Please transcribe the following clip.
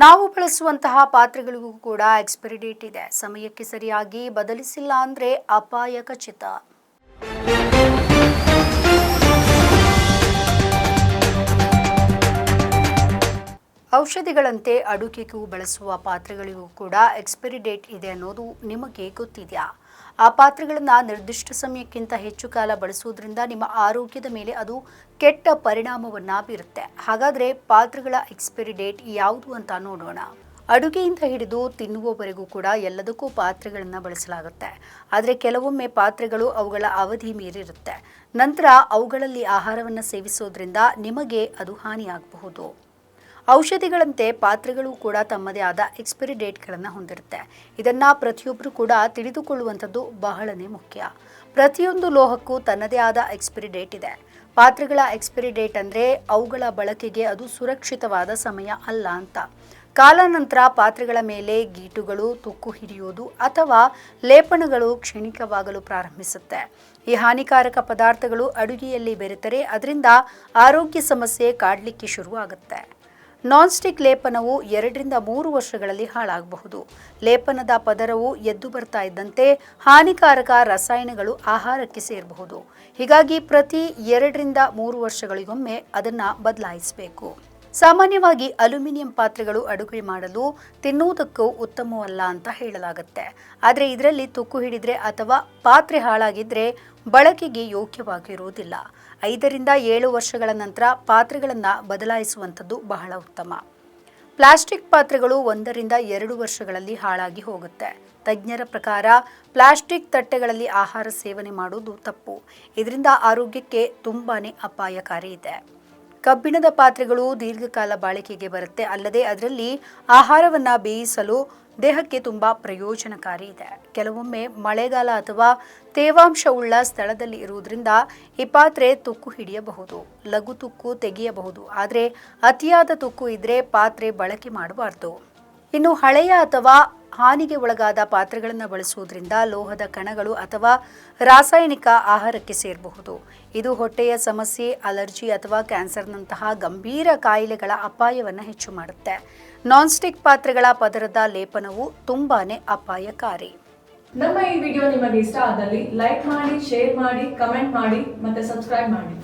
ನಾವು ಬಳಸುವಂತಹ ಪಾತ್ರೆಗಳಿಗೂ ಕೂಡ ಎಕ್ಸ್ಪೈರಿ ಡೇಟ್ ಇದೆ. ಸಮಯಕ್ಕೆ ಸರಿಯಾಗಿ ಬದಲಿಸಿಲ್ಲ ಅಂದ್ರೆ ಅಪಾಯ ಖಚಿತ ಔಷಧಿಗಳಂತೆ ಅಡುಗೆಗೂ ಬಳಸುವ ಪಾತ್ರೆಗಳಿಗೂ ಕೂಡ ಎಕ್ಸ್ಪೈರಿ ಡೇಟ್ ಇದೆ ಅನ್ನೋದು ನಿಮಗೆ ಗೊತ್ತಿದೆಯಾ? ಆ ಪಾತ್ರೆಗಳನ್ನು ನಿರ್ದಿಷ್ಟ ಸಮಯಕ್ಕಿಂತ ಹೆಚ್ಚು ಕಾಲ ಬಳಸುವುದರಿಂದ ನಿಮ್ಮ ಆರೋಗ್ಯದ ಮೇಲೆ ಅದು ಕೆಟ್ಟ ಪರಿಣಾಮವನ್ನು ಬೀರುತ್ತೆ. ಹಾಗಾದರೆ ಪಾತ್ರೆಗಳ ಎಕ್ಸ್ಪೈರಿ ಡೇಟ್ ಯಾವುದು ಅಂತ ನೋಡೋಣ. ಅಡುಗೆಯಿಂದ ಹಿಡಿದು ತಿನ್ನುವವರೆಗೂ ಕೂಡ ಎಲ್ಲದಕ್ಕೂ ಪಾತ್ರೆಗಳನ್ನು ಬಳಸಲಾಗುತ್ತೆ. ಆದರೆ ಕೆಲವೊಮ್ಮೆ ಪಾತ್ರೆಗಳು ಅವುಗಳ ಅವಧಿ ಮೀರಿರುತ್ತೆ. ನಂತರ ಅವುಗಳಲ್ಲಿ ಆಹಾರವನ್ನು ಸೇವಿಸೋದ್ರಿಂದ ನಿಮಗೆ ಅದು ಹಾನಿಯಾಗಬಹುದು. ಔಷಧಿಗಳಂತೆ ಪಾತ್ರೆಗಳು ಕೂಡ ತಮ್ಮದೇ ಆದ ಎಕ್ಸ್ಪೈರಿ ಡೇಟ್ಗಳನ್ನು ಹೊಂದಿರುತ್ತೆ. ಇದನ್ನು ಪ್ರತಿಯೊಬ್ಬರು ಕೂಡ ತಿಳಿದುಕೊಳ್ಳುವಂಥದ್ದು ಬಹಳನೇ ಮುಖ್ಯ. ಪ್ರತಿಯೊಂದು ಲೋಹಕ್ಕೂ ತನ್ನದೇ ಆದ ಎಕ್ಸ್ಪೈರಿ ಡೇಟ್ ಇದೆ. ಪಾತ್ರೆಗಳ ಎಕ್ಸ್ಪೈರಿ ಡೇಟ್ ಅಂದರೆ ಅವುಗಳ ಬಳಕೆಗೆ ಅದು ಸುರಕ್ಷಿತವಾದ ಸಮಯ ಅಲ್ಲ ಅಂತ. ಕಾಲಾನಂತರ ಪಾತ್ರೆಗಳ ಮೇಲೆ ಗೀಟುಗಳು, ತುಕ್ಕು ಹಿಡಿಯುವುದು ಅಥವಾ ಲೇಪನಗಳು ಕ್ಷಣಿಕವಾಗಲು ಪ್ರಾರಂಭಿಸುತ್ತೆ. ಈ ಹಾನಿಕಾರಕ ಪದಾರ್ಥಗಳು ಅಡುಗೆಯಲ್ಲಿ ಬೆರೆತರೆ, ಅದರಿಂದ ಆರೋಗ್ಯ ಸಮಸ್ಯೆ ಕಾಡಲಿಕ್ಕೆ ಶುರುವಾಗುತ್ತೆ. ನಾನ್ ಸ್ಟಿಕ್ ಲೇಪನವು ಎರಡರಿಂದ ಮೂರು ವರ್ಷಗಳಲ್ಲಿ ಹಾಳಾಗಬಹುದು. ಲೇಪನದ ಪದರವು ಎದ್ದು ಬರ್ತಾ ಇದ್ದಂತೆ ಹಾನಿಕಾರಕ ರಸಾಯನಗಳು ಆಹಾರಕ್ಕೆ ಸೇರಬಹುದು. ಹೀಗಾಗಿ ಪ್ರತಿ ಎರಡರಿಂದ ಮೂರು ವರ್ಷಗಳಿಗೊಮ್ಮೆ ಅದನ್ನು ಬದಲಾಯಿಸಬೇಕು. ಸಾಮಾನ್ಯವಾಗಿ ಅಲ್ಯೂಮಿನಿಯಂ ಪಾತ್ರೆಗಳು ಅಡುಗೆ ಮಾಡಲು ತಿನ್ನುವುದಕ್ಕೂ ಉತ್ತಮವಲ್ಲ ಅಂತ ಹೇಳಲಾಗುತ್ತೆ. ಆದರೆ ಇದರಲ್ಲಿ ತುಕ್ಕು ಹಿಡಿದ್ರೆ ಅಥವಾ ಪಾತ್ರೆ ಹಾಳಾಗಿದ್ರೆ ಬಳಕೆಗೆ ಯೋಗ್ಯವಾಗಿರುವುದಿಲ್ಲ. ಐದರಿಂದ ಏಳು ವರ್ಷಗಳ ನಂತರ ಪಾತ್ರೆಗಳನ್ನು ಬದಲಾಯಿಸುವಂಥದ್ದು ಬಹಳ ಉತ್ತಮ. ಪ್ಲಾಸ್ಟಿಕ್ ಪಾತ್ರೆಗಳು ಒಂದರಿಂದ ಎರಡು ವರ್ಷಗಳಲ್ಲಿ ಹಾಳಾಗಿ ಹೋಗುತ್ತೆ. ತಜ್ಞರ ಪ್ರಕಾರ ಪ್ಲಾಸ್ಟಿಕ್ ತಟ್ಟೆಗಳಲ್ಲಿ ಆಹಾರ ಸೇವನೆ ಮಾಡುವುದು ತಪ್ಪು. ಇದರಿಂದ ಆರೋಗ್ಯಕ್ಕೆ ತುಂಬಾನೇ ಅಪಾಯಕಾರಿ ಇದೆ. ಕಬ್ಬಿಣದ ಪಾತ್ರೆಗಳು ದೀರ್ಘಕಾಲ ಬಾಳಿಕೆಗೆ ಬರುತ್ತೆ. ಅಲ್ಲದೆ ಅದರಲ್ಲಿ ಆಹಾರವನ್ನು ಬೇಯಿಸಲು ದೇಹಕ್ಕೆ ತುಂಬ ಪ್ರಯೋಜನಕಾರಿ ಇದೆ. ಕೆಲವೊಮ್ಮೆ ಮಳೆಗಾಲ ಅಥವಾ ತೇವಾಂಶವುಳ್ಳ ಸ್ಥಳದಲ್ಲಿ ಇರುವುದರಿಂದ ಈ ಪಾತ್ರೆ ತುಕ್ಕು ಹಿಡಿಯಬಹುದು, ಲಘು ತುಕ್ಕು ತೆಗೆಯಬಹುದು. ಆದರೆ ಅತಿಯಾದ ತುಕ್ಕು ಇದ್ದರೆ ಪಾತ್ರೆ ಬಳಕೆ ಮಾಡಬಾರ್ದು. ಇನ್ನು ಹಳೆಯ ಅಥವಾ ಹಾನಿಗೆ ಒಳಗಾದ ಪಾತ್ರೆಗಳನ್ನು ಬಳಸುವುದರಿಂದ ಲೋಹದ ಕಣಗಳು ಅಥವಾ ರಾಸಾಯನಿಕ ಆಹಾರಕ್ಕೆ ಸೇರಬಹುದು. ಇದು ಹೊಟ್ಟೆಯ ಸಮಸ್ಯೆ, ಅಲರ್ಜಿ ಅಥವಾ ಕ್ಯಾನ್ಸರ್ನಂತಹ ಗಂಭೀರ ಕಾಯಿಲೆಗಳ ಅಪಾಯವನ್ನು ಹೆಚ್ಚು ಮಾಡುತ್ತೆ. ನಾನ್ಸ್ಟಿಕ್ ಪಾತ್ರೆಗಳ ಪದರದ ಲೇಪನವು ತುಂಬಾನೇ ಅಪಾಯಕಾರಿ. ನಮ್ಮ ಈ ವಿಡಿಯೋ ನಿಮಗೆ ಇಷ್ಟ ಆದಲ್ಲಿ ಲೈಕ್ ಮಾಡಿ, ಶೇರ್ ಮಾಡಿ, ಕಮೆಂಟ್ ಮಾಡಿ ಮತ್ತೆ ಸಬ್ಸ್ಕ್ರೈಬ್ ಮಾಡಿ.